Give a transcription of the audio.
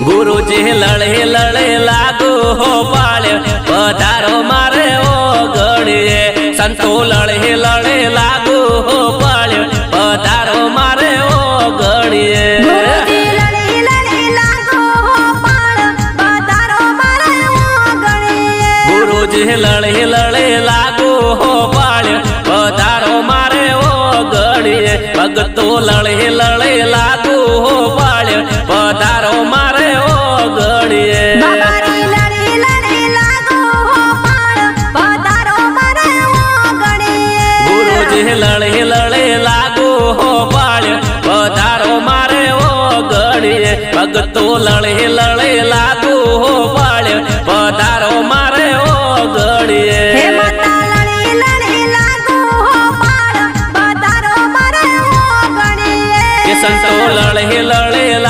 ગુરુજી લડે લડે લાગુ હો પાળે પધારો મારે ઓ ગણીએ સંતો લડે લડે લાગુ હો પાળે પધારો મારે ઓ ગુરુજી લડી લડી લાગો હો પાળ પધારો મારે ઓ ગણીએ ભગતો લડે લડે લડે લડે લાગુ હો પાળ્યો પધારો મારે ઓ ગળીએ ભગતો લડે લડે લાગુ હો પાળ્યો પધારો મારે ઓ કે સંતો લડે લડે